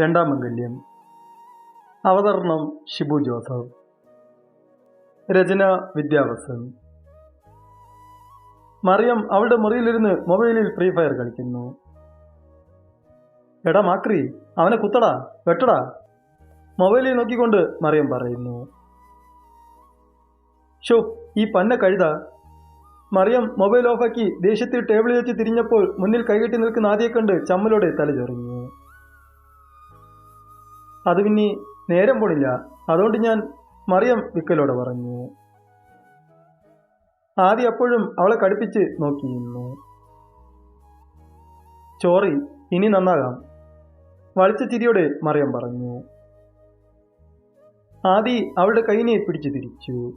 രണ്ടാം മംഗല്യം അവതരണം ഷിബു ജോസഫ്. രചന വിദ്യാവസൻ. മറിയം അവളുടെ മുറിയിലിരുന്ന് മൊബൈലിൽ ഫ്രീ ഫയർ കളിക്കുന്നു. എടാ മാക്രി അവനെ കുത്തടാ വെട്ടടാ. മൊബൈലിൽ നോക്കിക്കൊണ്ട് മറിയം പറയുന്നു. ഷോ ഈ പന്ന കഴുത. മറിയം മൊബൈൽ ഓഫാക്കി ദേഷ്യത്തിൽ ടേബിളിൽ വെച്ച് തിരിഞ്ഞപ്പോൾ മുന്നിൽ കൈകെട്ടി നിൽക്കുന്ന ആദ്യം കണ്ട് ചമ്മലോടെ തലചൊറിഞ്ഞു. അത് പിന്നെ നേരം പോണില്ല. അതുകൊണ്ട് ഞാൻ മറിയം വിക്കലോട് പറഞ്ഞു. ആദ്യം അപ്പോഴും അവളെ കടുപ്പിച്ച് നോക്കിയിരുന്നു. ചോറി ഇനി നന്നാകാം. വളിച്ച ചിരിയോടെ മറിയം പറഞ്ഞു. ആദി അവളുടെ കൈനെ പിടിച്ചു തിരിച്ചു.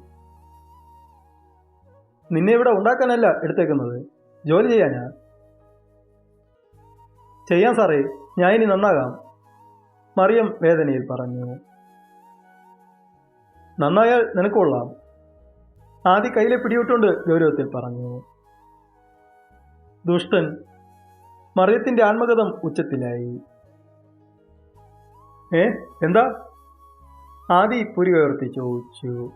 നിന്നെ ഇവിടെ ഉണ്ടാക്കാനല്ല എടുത്തേക്കുന്നത്. ജോലി ചെയ്യാനാ? ചെയ്യാം സാറേ. ഞാൻ ഇനി നന്നാകാം. മറിയം വേദനയിൽ പറഞ്ഞു. നന്നായാൽ നിനക്കൊള്ളാം ആദ്യ കയ്യിലെ പിടിയിട്ടുണ്ട് ഗൗരവത്തിൽ പറഞ്ഞു. ദുഷ്ടൻ മറിയത്തിന്റെ ആത്മകഥം ഉച്ചത്തിലായി. ഏ എന്താ? ആദി പുരി ഉയർത്തി ചോദിച്ചു.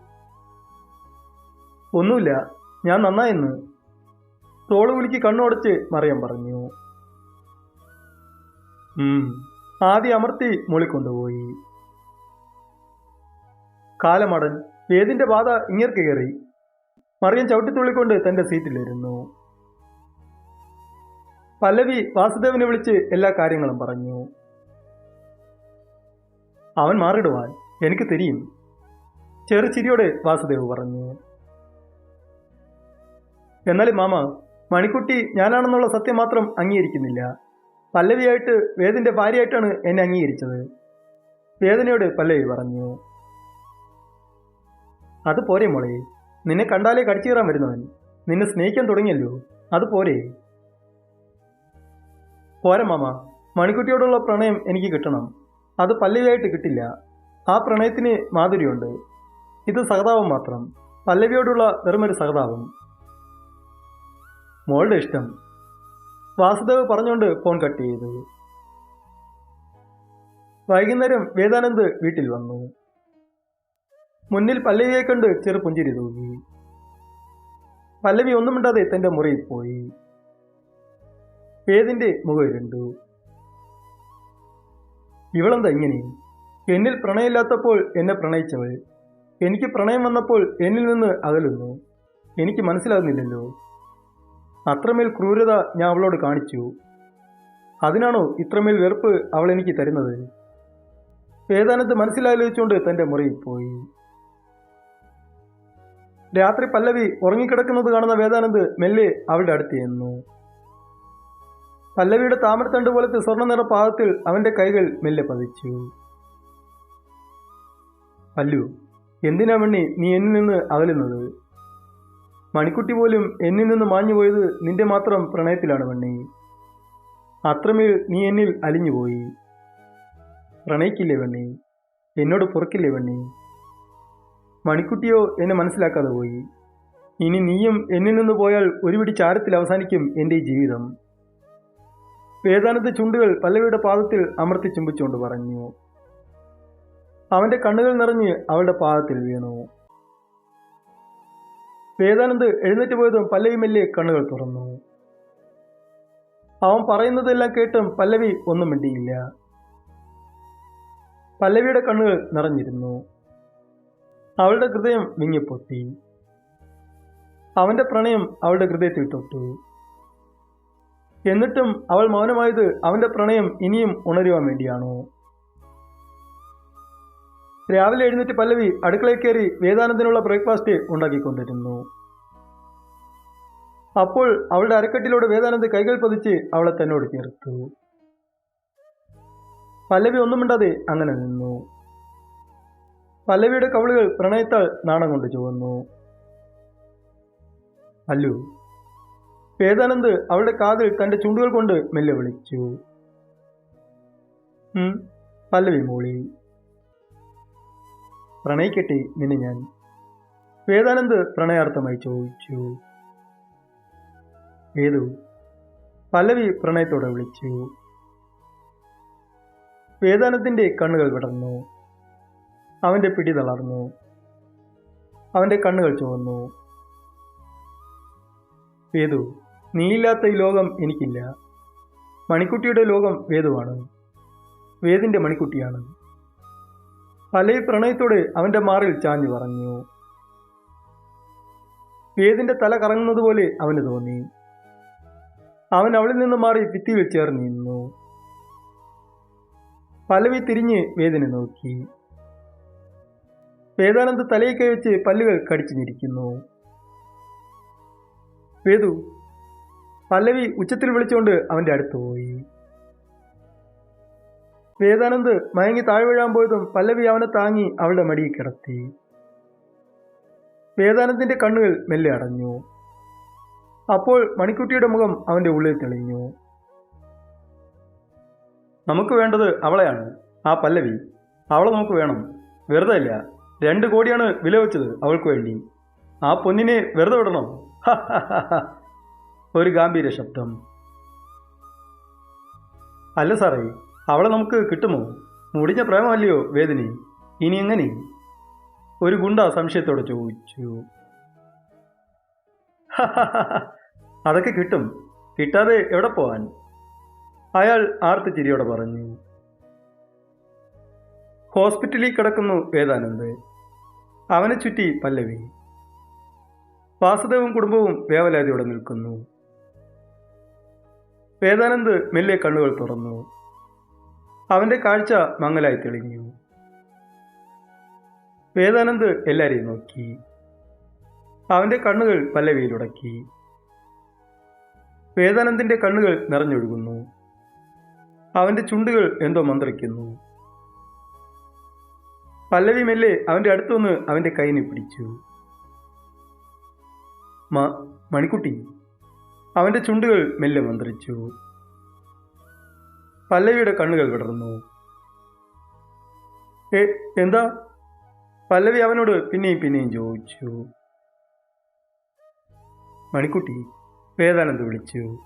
ഒന്നുമില്ല ഞാൻ നന്നായെന്ന് തോൾ കുലുക്കി കണ്ണുടച്ച് മറിയം പറഞ്ഞു. ഉം ആദി അമർത്തി മൂളിക്കൊണ്ടുപോയി കാലമടൻ വേദിന്റെ ബാധ ഇങ്ങേർക്ക് കയറി. മറിയം ചവിട്ടിത്തുള്ളിക്കൊണ്ട് തന്റെ സീറ്റിലിരുന്നു. പല്ലവി വാസുദേവനെ വിളിച്ച് എല്ലാ കാര്യങ്ങളും പറഞ്ഞു. അവൻ മാറിടുവാൻ എനിക്ക് തിരിയും. ചെറുചിരിയോടെ വാസുദേവ് പറഞ്ഞു. എന്നാലും മാമ മണിക്കുട്ടി ഞാനാണെന്നുള്ള സത്യം മാത്രം അംഗീകരിക്കുന്നില്ല. പല്ലവിയായിട്ട് വേദിന്റെ ഭാര്യയായിട്ടാണ് എന്നെ അംഗീകരിച്ചത്. വേദനയോട് പല്ലവി പറഞ്ഞു അത് പോരെ മോളെ നിന്നെ കണ്ടാലേ കടിച്ചു കയറാൻ വരുന്നവൻ. നിന്നെ സ്നേഹിക്കാൻ തുടങ്ങിയല്ലോ അത് പോരെ. പോരെ മാമ മണിക്കുട്ടിയോടുള്ള പ്രണയം എനിക്ക് കിട്ടണം. അത് പല്ലവിയായിട്ട് കിട്ടില്ല. ആ പ്രണയത്തിന് മാധുര്യമുണ്ട്. ഇത് സഹതാപം മാത്രം. പല്ലവിയോടുള്ള വെറുമൊരു സഹതാപം. മോളുടെ ഇഷ്ടം വാസുദേവ് പറഞ്ഞുകൊണ്ട് ഫോൺ കട്ട് ചെയ്തു. വൈകുന്നേരം വേദാനന്ദ് വീട്ടിൽ വന്നു. മുന്നിൽ പല്ലവിയെ കണ്ട് ചെറു പുഞ്ചിരി തൂകി. പല്ലവി ഒന്നും മിണ്ടാതെ തന്റെ മുറിയിൽ പോയി. വേദിന്റെ മുഖം ഇരുണ്ടു. ഇവളെന്താ ഇങ്ങനെ? എന്നിൽ പ്രണയമില്ലാത്തപ്പോൾ എന്നെ പ്രണയിച്ചവൾ. എനിക്ക് പ്രണയം വന്നപ്പോൾ എന്നിൽ നിന്ന് അകലുന്നു. എനിക്ക് മനസ്സിലാകുന്നില്ലല്ലോ. അത്രമേൽ ക്രൂരത ഞാൻ അവളോട് കാണിച്ചു. അതിനാണോ ഇത്രമേൽ വെറുപ്പ് അവൾ എനിക്ക് തരുന്നത്? വേദാനത്ത് മനസ്സിലാലോചിച്ചുകൊണ്ട് തന്റെ മുറിയിൽ പോയി. രാത്രി പല്ലവി ഉറങ്ങിക്കിടക്കുന്നത് കാണുന്ന വേദാനന്ദ് മെല്ലെ അവളുടെ അടുത്ത് ചെന്നു. പല്ലവിയുടെ താമരത്തണ്ട് പോലത്തെ സ്വർണ നിറ പാദത്തിൽ അവന്റെ കൈകൾ മെല്ലെ പതിച്ചു. പല്ലു എന്തിനാ വണ്ണി നീ എന്നിൽ നിന്ന് അകലുന്നത്? മണിക്കുട്ടി പോലും എന്നിൽ നിന്ന് മാഞ്ഞു പോയത് നിന്റെ മാത്രം പ്രണയത്തിലാണ് വണ്ണി അത്രമേൽ നീ എന്നിൽ അലിഞ്ഞുപോയി പ്രണയിക്കില്ലേ വണ്ണി എന്നോട് പുറക്കില്ലേ വണ്ണി മണിക്കുട്ടിയോ എന്നെ മനസ്സിലാക്കാതെ പോയി. ഇനി നീയും എന്നിൽ നിന്ന് പോയാൽ ഒരു പിടി ചാരത്തിൽ അവസാനിക്കും എന്റെ ജീവിതം. വേദാനത്തെ ചുണ്ടുകൾ പല്ലവിയുടെ പാദത്തിൽ അമർത്തി ചുംബിച്ചുകൊണ്ട് പറഞ്ഞു. അവന്റെ കണ്ണുകൾ നിറഞ്ഞ് അവളുടെ പാദത്തിൽ വീണു. വേദാനന്ദ് എഴുന്നേറ്റ് പോയതും പല്ലവി മെല്ലെ കണ്ണുകൾ തുറന്നു. അവൻ പറയുന്നതെല്ലാം കേട്ടും പല്ലവി ഒന്നും മിണ്ടിയില്ല. പല്ലവിയുടെ കണ്ണുകൾ നിറഞ്ഞിരുന്നു. അവളുടെ ഹൃദയം വിങ്ങിപ്പൊട്ടി. അവന്റെ പ്രണയം അവളുടെ ഹൃദയത്തിൽ തൊട്ടു. എന്നിട്ടും അവൾ മൗനമായത് അവന്റെ പ്രണയം ഇനിയും ഉണരുവാൻ വേണ്ടിയാണോ? രാവിലെ എഴുന്നേറ്റ് പല്ലവി അടുക്കളയിൽ കയറി വേദാനന്ദനുള്ള ബ്രേക്ക്ഫാസ്റ്റ് ഉണ്ടാക്കിക്കൊണ്ടിരുന്നു. അപ്പോൾ അവളുടെ അരക്കെട്ടിലൂടെ വേദാനന്ദ് കൈകൾ പതിച്ച് അവളെ തന്നോട് ചേർത്തു. പല്ലവി ഒന്നും മിണ്ടാതെ അങ്ങനെ നിന്നു. പല്ലവിയുടെ കവളുകൾ പ്രണയത്താൽ നാണം കൊണ്ട് ചുവന്നു. അല്ലു വേദാനന്ദ് അവളുടെ കാതിൽ തന്റെ ചുണ്ടുകൾ കൊണ്ട് മെല്ലെ വിളിച്ചു. പല്ലവി മൂളി. പ്രണയിക്കട്ടെ നിന്നെ ഞാൻ. വേദാനന്ദ് പ്രണയാർത്ഥമായി ചോദിച്ചു. വേദു പല്ലവി പ്രണയത്തോടെ വിളിച്ചു. വേദാനത്തിന്റെ കണ്ണുകൾ വിടർന്നു. അവന്റെ പിടി തളർന്നു. അവന്റെ കണ്ണുകൾ ചുവന്നു. വേദു നീയില്ലാത്ത ഈ ലോകം എനിക്കില്ല. മണിക്കുട്ടിയുടെ ലോകം വേദുവാണ്. വേദിന്റെ മണിക്കുട്ടിയാണ്. പലയി പ്രണയത്തോടെ അവന്റെ മാറിൽ ചാഞ്ഞു പറഞ്ഞു. വേദിന്റെ തല കറങ്ങുന്നത് പോലെ അവന് തോന്നി. അവൻ അവളിൽ നിന്ന് മാറി ഭിത്തിയിൽ ചേർന്ന് നിന്നു. പലവി തിരിഞ്ഞ് വേദനെ നോക്കി. വേദാനന്ദ് തലയിൽ കൈവച്ച് പല്ലുകൾ കടിച്ചിരിക്കുന്നു വേദു പല്ലവി ഉച്ചത്തിൽ വിളിച്ചുകൊണ്ട് അവന്റെ അടുത്ത് പോയി. വേദാനന്ദ് മയങ്ങി താഴെ വീഴാൻ പോയതും പല്ലവി അവനെ താങ്ങി അവളുടെ മടിയിൽ കിടത്തി. വേദാനന്ദിന്റെ കണ്ണുകൾ മെല്ലെ അടഞ്ഞു. അപ്പോൾ മണിക്കുട്ടിയുടെ മുഖം അവന്റെ ഉള്ളിൽ തെളിഞ്ഞു. നമുക്ക് വേണ്ടത് അവളെയാണ് ആ പല്ലവി. അവളെ നമുക്ക് വേണം. വെറുതെ അല്ല രണ്ട് കോടിയാണ് വില വെച്ചത് അവൾക്ക് വേണ്ടി. ആ പൊന്നിനെ വെറുതെ വിടണം? ഒരു ഗാംഭീര്യ ശബ്ദം. അല്ല സാറേ അവളെ നമുക്ക് കിട്ടുമോ? മുടിഞ്ഞ പ്രേമമല്ലയോ വേദനി? ഇനി എങ്ങനെ? ഒരു ഗുണ്ട സംശയത്തോടെ ചോദിച്ചു. അതൊക്കെ കിട്ടും. കിട്ടാതെ എവിടെ പോവാൻ? അയാൾ ആർത്ത് ചിരിയോടെ പറഞ്ഞു. ഹോസ്പിറ്റലിൽ കിടക്കുന്നു വേദാനന്ദ്. അവനെ ചുറ്റി പല്ലവി. വാസുദേവും കുടുംബവും വേവലാതിയോടെ നിൽക്കുന്നു. വേദാനന്ദ് മെല്ലെ കണ്ണുകൾ തുറന്നു. അവന്റെ കാഴ്ച മങ്ങലായി തെളിഞ്ഞു. വേദാനന്ദ് എല്ലാരെയും നോക്കി. അവന്റെ കണ്ണുകൾ പല്ലവിയിലുടക്കി. വേദാനന്ദിന്റെ കണ്ണുകൾ നിറഞ്ഞൊഴുകുന്നു. അവന്റെ ചുണ്ടുകൾ എന്തോ മന്ത്രിക്കുന്നു. പല്ലവി മെല്ലെ അവന്റെ അടുത്തുനിന്ന് അവന്റെ കൈനെ പിടിച്ചു. മണിക്കുട്ടി അവന്റെ ചുണ്ടുകൾ മെല്ലെ മന്ത്രിച്ചു. പല്ലവിയുടെ കണ്ണുകൾ വിടർന്നു. ഏ എന്താ? പല്ലവി അവനോട് പിന്നെയും പിന്നെയും ചോദിച്ചു. മണിക്കുട്ടി വേദാനന്ദ് വിളിച്ചു.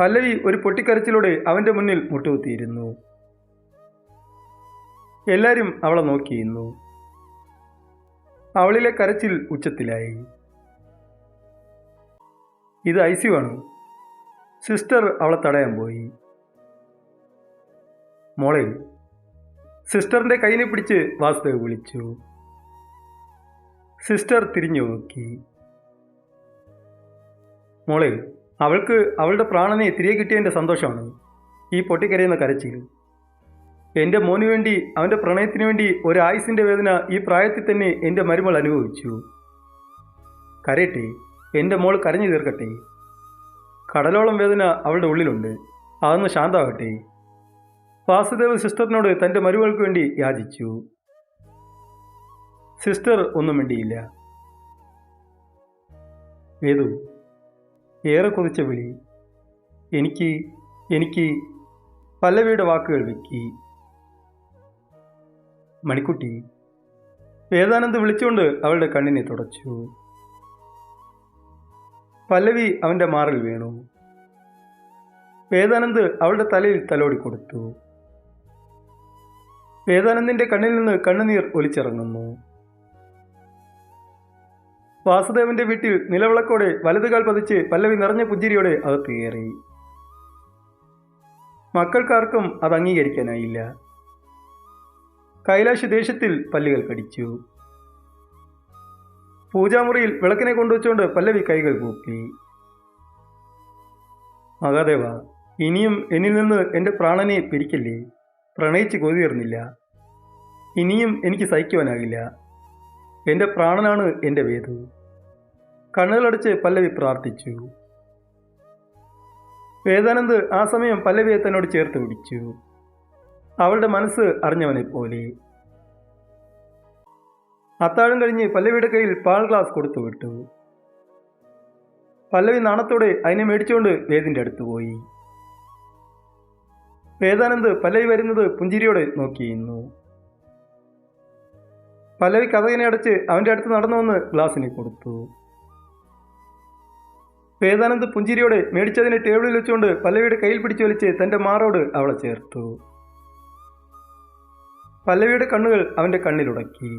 പല്ലവി ഒരു പൊട്ടിക്കരച്ചിലൂടെ അവന്റെ മുന്നിൽ മുട്ടുകുത്തിയിരുന്നു. എല്ലാരും അവളെ നോക്കിയിരുന്നു. അവളിലെ കരച്ചിൽ ഉച്ചത്തിലായി. ഇത് ഐ സി ആണ്? സിസ്റ്റർ അവളെ തടയാൻ പോയി. മോളെ സിസ്റ്ററിന്റെ കയ്യിനെ പിടിച്ച് വാസുദേവ് വിളിച്ചു. സിസ്റ്റർ തിരിഞ്ഞു നോക്കി. മോളെ അവൾക്ക് അവളുടെ പ്രാണനെ തിരികെ കിട്ടിയതിന്റെ സന്തോഷമാണ് ഈ പൊട്ടിക്കരയുന്ന കരച്ചിൽ. എന്റെ മോനു വേണ്ടി അവന്റെ പ്രണയത്തിന് വേണ്ടി ഒരു ആയുസിന്റെ വേദന ഈ പ്രായത്തിൽ തന്നെ എന്റെ മരുമകൾ അനുഭവിച്ചു. കരയട്ടെ എന്റെ മോൾ കരഞ്ഞു തീർക്കട്ടെ. കടലോളം വേദന അവളുടെ ഉള്ളിലുണ്ട്. അതൊന്ന് ശാന്താവട്ടെ വാസുദേവ് സിസ്റ്ററിനോട് തന്റെ മരുവൾക്ക് വേണ്ടി യാചിച്ചു. സിസ്റ്റർ ഒന്നും മിണ്ടിയില്ല. വേദു ഏറെ കൊതിച്ച വിളി. എനിക്ക് എനിക്ക് പല്ലവിയുടെ വാക്കുകൾ വെക്കി. മണിക്കുട്ടി വേദാനന്ദ് വിളിച്ചുകൊണ്ട് അവളുടെ കണ്ണിനെ തുടച്ചു. പല്ലവി അവന്റെ മാറിൽ വീണു. വേദാനന്ദ് അവളുടെ തലയിൽ തലോടി കൊടുത്തു. വേദാനന്ദിന്റെ കണ്ണിൽ നിന്ന് കണ്ണുനീർ ഒലിച്ചിറങ്ങുന്നു. വാസുദേവന്റെ വീട്ടിൽ നിലവിളക്കോടെ വലതുകാൽ പതിച്ച് പല്ലവി നിറഞ്ഞ പുഞ്ചിരിയോടെ അകത്ത് കയറി. മക്കൾക്കാർക്കും അത് അംഗീകരിക്കാനായില്ല. കൈലാഷ് ദേശത്തിൽ പല്ലുകൾ കടിച്ചു. പൂജാമുറിയിൽ വിളക്കിനെ കൊണ്ടുവച്ചുകൊണ്ട് പല്ലവി കൈകൾ കൂപ്പി. മഹാദേവ ഇനിയും എന്നിൽ നിന്ന് എന്റെ പ്രാണനെ പിരിക്കല്ലേ പ്രണയിച്ച് കൊതിയർന്നില്ല. ഇനിയും എനിക്ക് സഹിക്കുവാനാകില്ല. എന്റെ പ്രാണനാണ് എന്റെ വേദു. കണ്ണുകളടച്ച് പല്ലവി പ്രാർത്ഥിച്ചു. വേദാനന്ദ് ആ സമയം പല്ലവിയെ തന്നോട് ചേർത്ത് പിടിച്ചു. അവളുടെ മനസ്സ് അറിഞ്ഞവനെ പോലെ അത്താഴം കഴിഞ്ഞ് പല്ലവിയുടെ കയ്യിൽ പാൽ ഗ്ലാസ് കൊടുത്തു വിട്ടു. പല്ലവി നാണത്തോടെ അതിനെ മേടിച്ചുകൊണ്ട് വേദിന്റെ അടുത്ത് പോയി. വേദാനന്ദ് പല്ലവി വരുന്നത് പുഞ്ചിരിയോടെ നോക്കിയിരുന്നു പല്ലവി കഥകിനെ അടച്ച് അവന്റെ അടുത്ത് നടന്നു വന്ന് ഗ്ലാസിനെ കൊടുത്തു. വേദാനന്ദ് പുഞ്ചിരിയോടെ മേടിച്ചതിനെ ടേബിളിൽ വെച്ചുകൊണ്ട് പല്ലവിയുടെ കയ്യിൽ പിടിച്ചു വലിച്ച് തന്റെ മാറോട് അവളെ ചേർത്തു. പല്ലവിയുടെ കണ്ണുകൾ അവന്റെ കണ്ണിലുടക്കി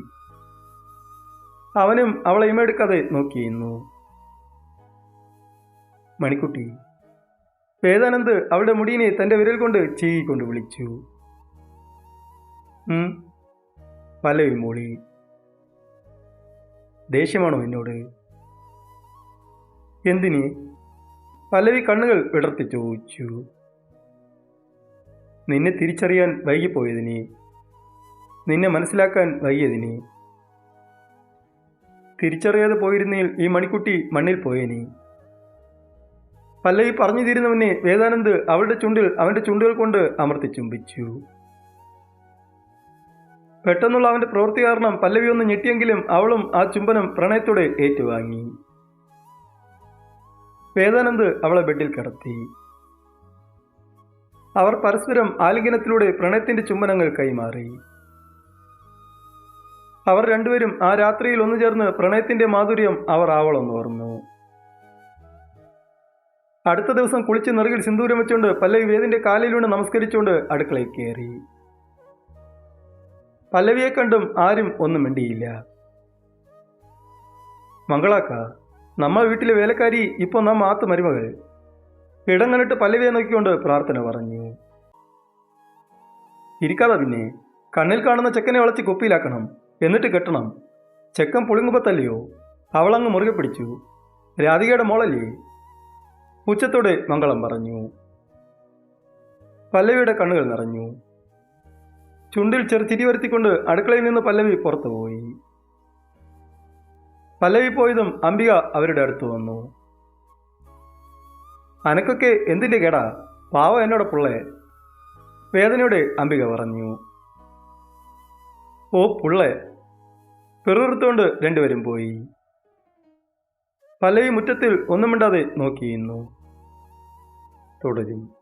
അവനും അവളെയും എടുക്കാതെ നോക്കിയിരുന്നു. മണിക്കുട്ടി വേദാനന്ദ് അവളുടെ മുടിയിനെ തന്റെ വിരൽ കൊണ്ട് ചീകൊണ്ട് വിളിച്ചു. പലവിൽ മൂളി ദേഷ്യമാണോ എന്നോട്? എന്തിന്? പലവി കണ്ണുകൾ വിടർത്തി ചോദിച്ചു. നിന്നെ തിരിച്ചറിയാൻ വൈകിപ്പോയതിന് നിന്നെ മനസ്സിലാക്കാൻ വൈകിയതിന് തിരിച്ചറിയാതെ പോയിരുന്നേൽ ഈ മണിക്കുട്ടി മണ്ണിൽ പോയേനെ. പല്ലവി പറഞ്ഞു തീരുന്നവനെ വേദാനന്ദ് അവളുടെ ചുണ്ടിൽ അവന്റെ ചുണ്ടുകൾ കൊണ്ട് അമർത്തി ചുംബിച്ചു. പെട്ടെന്നുള്ള അവന്റെ പ്രവൃത്തി കാരണം പല്ലവി ഒന്ന് ഞെട്ടിയെങ്കിലും അവളും ആ ചുംബനം പ്രണയത്തോടെ ഏറ്റുവാങ്ങി. വേദാനന്ദ് അവളെ ബെഡിൽ കിടത്തി. അവർ പരസ്പരം ആലിംഗനത്തിലൂടെ പ്രണയത്തിന്റെ ചുംബനങ്ങൾ കൈമാറി. അവർ രണ്ടുപേരും ആ രാത്രിയിൽ ഒന്നു ചേർന്ന് പ്രണയത്തിന്റെ മാധുര്യം അവർ ഓർന്നു. അടുത്ത ദിവസം കുളിച്ച് നിറകിൽ സിന്ദൂരം വെച്ചുകൊണ്ട് പല്ലവി വേദിന്റെ കാലിലൂടെ നമസ്കരിച്ചുകൊണ്ട് അടുക്കളയിൽ കയറി. പല്ലവിയെ കണ്ടും ആരും ഒന്നും മിണ്ടിയില്ല. മംഗളാക്ക നമ്മ വീട്ടിലെ വേലക്കാരി ഇപ്പൊ നാം ആത്ത് മരുമകൾ. ഇടങ്ങനിട്ട് പല്ലവിയെ നോക്കിക്കൊണ്ട് പ്രാർത്ഥന പറഞ്ഞു. ഇരിക്കാതെ പിന്നെ കണ്ണിൽ കാണുന്ന ചെക്കനെ വളച്ച് കുപ്പിയിലാക്കണം. എന്നിട്ട് കെട്ടണം. ചെക്കൻ പുളിങ്ങുപ്പത്തല്ലയോ അവളങ്ങ് മുറുകെ പിടിച്ചു. രാധികയുടെ മോളല്ലേ? ഉച്ചത്തോടെ മംഗളം പറഞ്ഞു. പല്ലവിയുടെ കണ്ണുകൾ നിറഞ്ഞു. ചുണ്ടിൽ ചെറു ചിരി വരുത്തിക്കൊണ്ട് അടുക്കളയിൽ നിന്ന് പല്ലവി പുറത്തു പോയി. പല്ലവി പോയതും അംബിക അവരുടെ അടുത്ത് വന്നു. അനക്കൊക്കെ എന്തിന്റെ കേടാ? പാവ എന്നോട് പുള്ളേ വേദനയോടെ അംബിക പറഞ്ഞു. ഓ പുള്ളെ. പിറുത്തുകൊണ്ട് രണ്ടുപേരും പോയി. പലയും മുറ്റത്തിൽ ഒന്നും മിണ്ടാതെ നോക്കിയിരുന്നു. തുടരും.